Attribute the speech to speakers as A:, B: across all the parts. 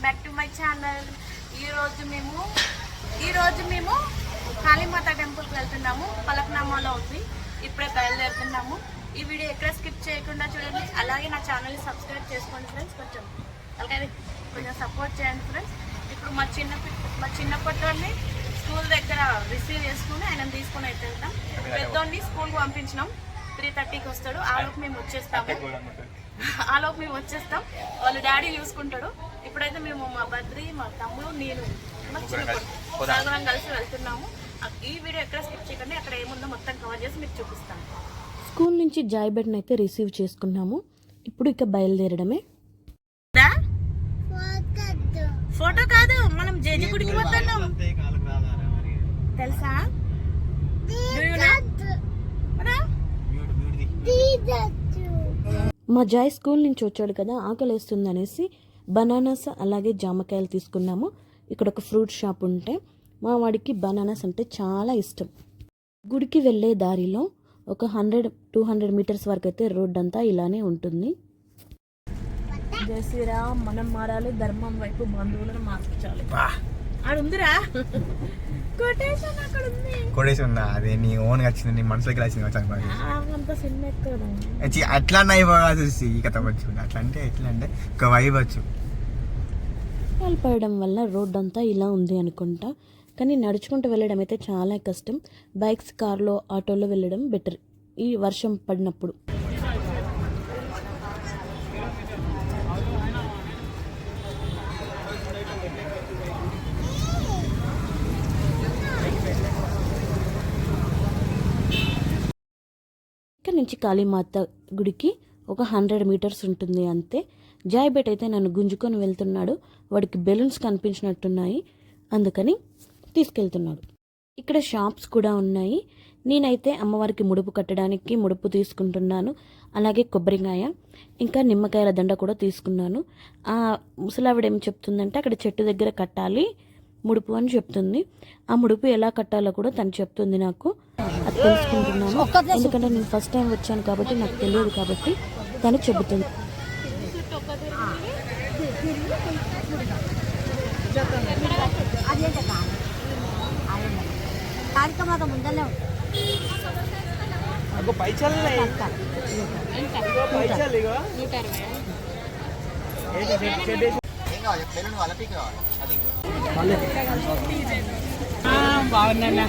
A: Welcome back to my channel ఈ రోజు మేము ఈ రోజు మేము కాళీమాత టెంపుల్కి వెళ్తున్నాము. పలక్నామాలో ఉంది. ఇప్పుడే బయలుదేరుతున్నాము. ఈ వీడియో ఎక్కడ స్కిప్ చేయకుండా చూడండి. అలాగే నా ఛానల్ని సబ్స్క్రైబ్ చేసుకోండి ఫ్రెండ్స్ కొంచెం అలాగే కొంచెం సపోర్ట్ చేయండి ఫ్రెండ్స్ ఇప్పుడు మా చిన్న మా చిన్నప్పటిలోనే స్కూల్ దగ్గర రిసీవ్ చేసుకుని ఆయన తీసుకొని అయితే వెళ్తాం. పెద్దోడిని స్కూల్కి పంపించినాం. త్రీ థర్టీకి వస్తాడు. ఆలోపు మేము వచ్చేస్తాము. ఆలోపు మేము వచ్చేస్తాం. వాళ్ళ డాడీ చూసుకుంటాడు. ఇప్పుడైతే మేము మా బద్రి మా తమ్ముడు నేను నలుగురం కలిసి వెళ్తున్నాము. ఈ వీడియో ఎక్కడ స్కిప్ చేయకండి అక్కడ ఏముందో మొత్తం కవర్ చేసి మీకు చూపిస్తాను.
B: స్కూల్ నుంచి జాయ్ బెడ్ని అయితే రిసీవ్ చేసుకున్నాము. ఇప్పుడు ఇక బయలుదేరడమే.
A: ఫోటో కాదు మనం జేజి గుడికి పోతున్నాం. తెలుసా.
B: మా జాయ్ స్కూల్ నుంచి వచ్చాడు కదా ఆకలేస్తుంది అనేసి బనానాస్ అలాగే జామకాయలు తీసుకున్నాము. ఇక్కడ ఒక ఫ్రూట్ షాప్ ఉంటే మా వాడికి బనానాస్ అంటే చాలా ఇష్టం. గుడికి వెళ్ళే దారిలో ఒక హండ్రెడ్ టూ హండ్రెడ్ మీటర్స్ వరకు అయితే రోడ్ అంతా ఇలానే ఉంటుంది.
A: జై శ్రీరామ్ మనం మారాలి ధర్మం వైపు బంధువులను మార్చాలి ఆడ
C: కొడేసి ఉందా. అదే నీ ఓన్ వచ్చింది నీ మనసులోకి వచ్చింది వచ్చాను మరి
A: ఆ, అంత సినిమా ఎక్కడ
C: చి, అట్లా నైపోగా చూసి ఈ కథ వచ్చు అట్లా అంటే ఎట్లా అంటే ఒక వైబ్ వచ్చు.
B: పడడం వల్ల రోడ్ అంతా ఇలా ఉంది అనుకుంటా. కానీ నడుచుకుంటూ వెళ్ళడం అయితే చాలా కష్టం. బైక్స్ కార్లో ఆటోలో వెళ్ళడం బెటర్. ఈ వర్షం పడినప్పుడు ఇక్కడ నుంచి కాళీమాత గుడికి ఒక హండ్రెడ్ మీటర్స్ ఉంటుంది అంతే. జాయ్బేట్ అయితే నన్ను గుంజుకొని వెళ్తున్నాడు. వాడికి బెలూన్స్ కనిపించినట్టున్నాయి. అందుకని తీసుకెళ్తున్నాడు. ఇక్కడ షాప్స్ కూడా ఉన్నాయి. నేనైతే అమ్మవారికి ముడుపు కట్టడానికి ముడుపు తీసుకుంటున్నాను. అలాగే కొబ్బరికాయ ఇంకా నిమ్మకాయల దండ కూడా తీసుకున్నాను. ఆ ముసలావిడ ఏం చెప్తుందంటే అక్కడ చెట్టు దగ్గర కట్టాలి. ముడుపు అని చెప్తుంది. ఆ ముడుపు ఎలా కట్టాలో కూడా తను చెప్తుంది నాకు. అది తెలుసుకుంటున్నాను. ఎందుకంటే నేను ఫస్ట్ టైం వచ్చాను కాబట్టి నాకు తెలియదు కాబట్టి తను చెబుతుంది.
D: కార్యక్రమాత ముందరనే
A: బాగున్నా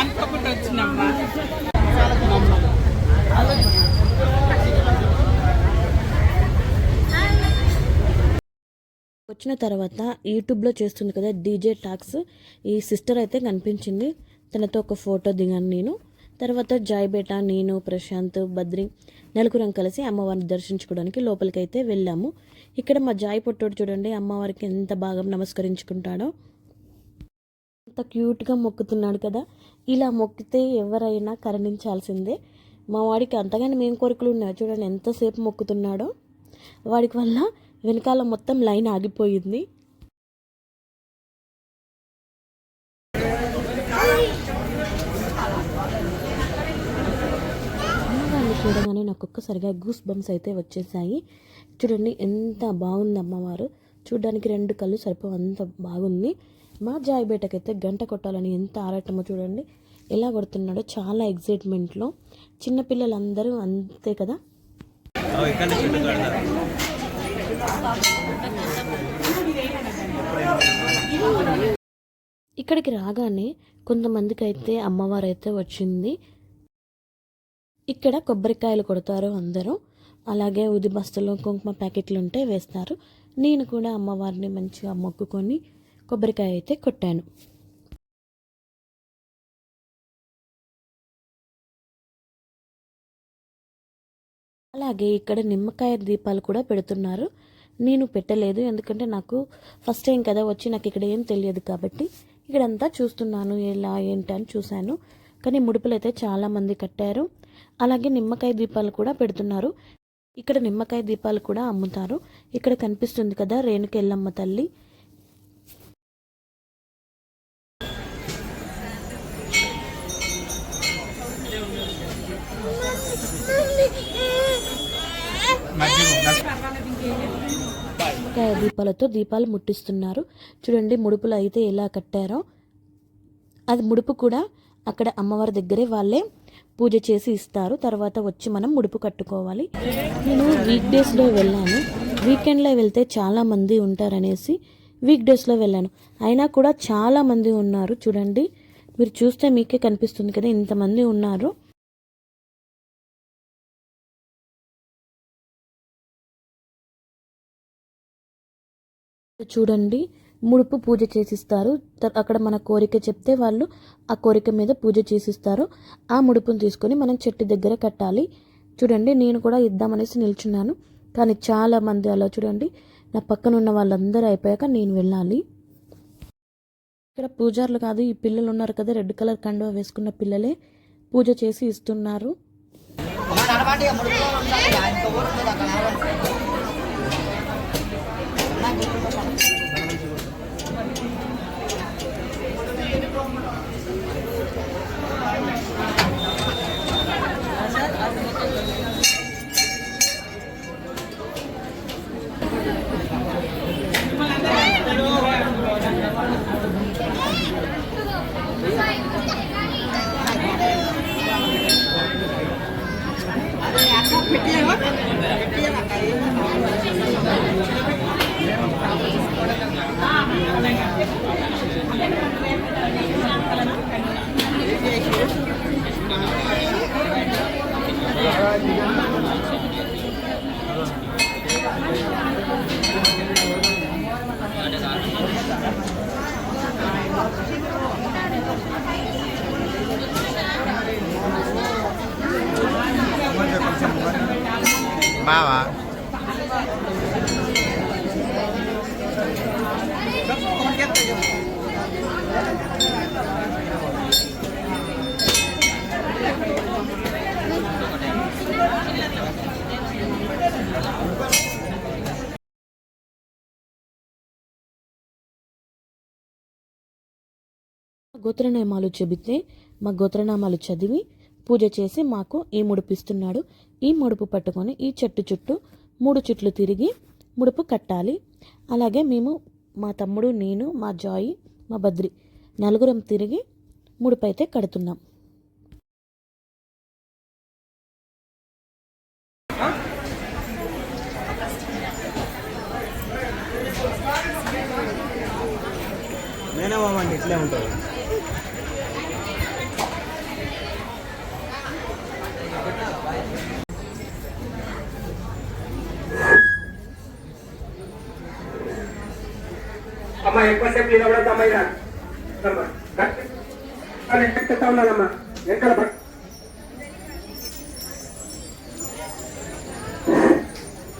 A: అనుకోకుండా వచ్చినమ్మా.
B: వచ్చిన తర్వాత యూట్యూబ్లో చేస్తుంది కదా డీజే టాక్స్. ఈ సిస్టర్ అయితే కనిపించింది. తనతో ఒక ఫోటో దిగాను నేను. తర్వాత జాయ్ బేట నేను ప్రశాంత్ బద్రి నలుగురం కలిసి అమ్మవారిని దర్శించుకోవడానికి లోపలికైతే వెళ్ళాము. ఇక్కడ మా జాయ్ పొట్టోడు చూడండి అమ్మవారికి ఎంత బాగా నమస్కరించుకుంటాడో. అంత క్యూట్గా మొక్కుతున్నాడు కదా. ఇలా మొక్కితే ఎవరైనా కరణించాల్సిందే. మా వాడికి అంతగానే మేం కోరికలు ఉన్నాయి. చూడండి ఎంతసేపు మొక్కుతున్నాడో. వాడికి వల్ల వెనకాల మొత్తం లైన్ ఆగిపోయింది అమ్మవారిని చూడగానే నాకు ఒక్కసారిగా గూస్ బంప్స్ అయితే వచ్చేసాయి. చూడండి ఎంత బాగుంది అమ్మవారు. చూడడానికి రెండు కళ్ళు సరిపోవు అంత బాగుంది. మా జాయ్ బేటకైతే గంట కొట్టాలని ఎంత ఆరాటమో చూడండి. ఎలా కొడుతున్నాడో చాలా ఎగ్జైట్మెంట్లో చిన్నపిల్లలందరూ అంతే కదా? ఇక్కడికి రాగానే కొంతమందికి అయితే అమ్మవారు అయితే వచ్చింది. ఇక్కడ కొబ్బరికాయలు కొడతారు అందరూ. అలాగే ఉది బస్తలో కుంకుమ ప్యాకెట్లు ఉంటే వేస్తారు. నేను కూడా అమ్మవారిని మంచిగా మొక్కుకొని కొబ్బరికాయ అయితే కొట్టాను. అలాగే ఇక్కడ నిమ్మకాయ దీపాలు కూడా పెడుతున్నారు. నేను పెట్టలేదు ఎందుకంటే నాకు ఫస్ట్ టైం కదా వచ్చి నాకు ఇక్కడ ఏం తెలియదు కాబట్టి ఇక్కడంతా చూస్తున్నాను ఎలా ఏంటి అని చూశాను. కానీ ముడుపులు అయితే చాలామంది కట్టారు. అలాగే నిమ్మకాయ దీపాలు కూడా పెడుతున్నారు. ఇక్కడ నిమ్మకాయ దీపాలు కూడా అమ్ముతారు. ఇక్కడ కనిపిస్తుంది కదా రేణుకెళ్ళమ్మ తల్లి.
C: నిమ్మకాయ
B: దీపాలతో దీపాలు ముట్టిస్తున్నారు. చూడండి ముడుపులు అయితే ఎలా కట్టారో. అది ముడుపు కూడా అక్కడ అమ్మవారి దగ్గరే వాళ్ళే పూజ చేసి ఇస్తారు. తర్వాత వచ్చి మనం ముడుపు కట్టుకోవాలి. నేను వీక్ డేస్లో వెళ్ళాను. వీకెండ్లో వెళ్తే చాలామంది ఉంటారనేసి వీక్ డేస్లో వెళ్ళాను. అయినా కూడా చాలామంది ఉన్నారు. చూడండి మీరు చూస్తే మీకే కనిపిస్తుంది కదా ఇంతమంది ఉన్నారు. చూడండి ముడుపు పూజ చేసిస్తారు. అక్కడ మన కోరిక చెప్తే వాళ్ళు ఆ కోరిక మీద పూజ చేసిస్తారు. ఆ ముడుపును తీసుకొని మనం చెట్టు దగ్గర కట్టాలి. చూడండి నేను కూడా ఇద్దామనేసి నిల్చున్నాను. కానీ చాలా మంది అలా చూడండి నా పక్కన ఉన్న వాళ్ళందరూ అయిపోయాక నేను వెళ్ళాలి. ఇక్కడ పూజారులు కాదు ఈ పిల్లలు ఉన్నారు కదా రెడ్ కలర్ కండువా వేసుకున్న పిల్లలే పూజ చేసి ఇస్తున్నారు.
C: బావా
B: గోత్రనామాలు చెబితే మా గోత్రనామాలు చదివి పూజ చేసి మాకు ఈ ముడుపు ఇస్తున్నాడు. ఈ ముడుపు పట్టుకొని ఈ చెట్టు చుట్టూ మూడు చుట్లు తిరిగి ముడుపు కట్టాలి. అలాగే మేము మా తమ్ముడు నేను మా జాయి మా బద్రి నలుగురం తిరిగి ముడుపు అయితే కడుతున్నాం.
C: మేనమామ అంటే ఇట్లే ఉంటుంది.
D: అమ్మ ఎక్కువసేపు నిలబడద్దు అమ్మాయి రా అమ్మ ఉన్నానమ్మా ఎక్కడ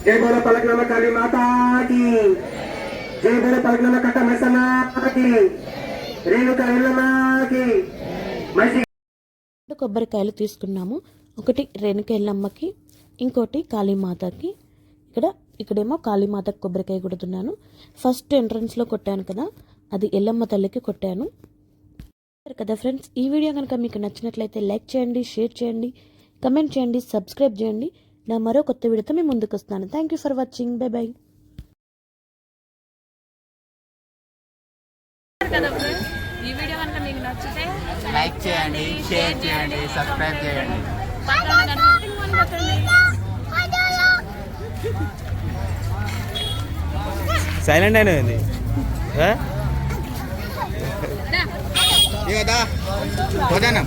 D: జై బోల పలకనమ్మ కాళీ మాతాకి. జై బోల పలకనమ్మ కట్ట మెసనాకి. రేణుక ఎల్లమ్మకి. మసి
B: కొబ్బరికాయలు తీసుకున్నాము. ఒకటి రేణుక ఎల్లమ్మకి ఇంకోటి కాళీమాతకి ఇక్కడ ఇక్కడేమో కాళీమాతకి కొబ్బరికాయ కొడుతున్నాను. ఫస్ట్ ఎంట్రన్స్లో కొట్టాను కదా అది ఎల్లమ్మ తల్లికి కొట్టాను. సరే కదా ఫ్రెండ్స్ ఈ వీడియో కనుక మీకు నచ్చినట్లయితే లైక్ చేయండి షేర్ చేయండి కమెంట్ చేయండి సబ్స్క్రైబ్ చేయండి. నా మరో కొత్త వీడియోతో మేము ముందుకు వస్తాను thank you for watching bye bye?
A: ఈ వీడియో కనుక మీకు నచ్చితే
C: లైక్ చేయండి షేర్ చేయండి సబ్స్క్రైబ్ చేయండి
A: పక్కన కనిపించే టింగ్ అని కొట్టండి.
C: సైలెంట్ అయినా ఏంది? ఇక భోజనం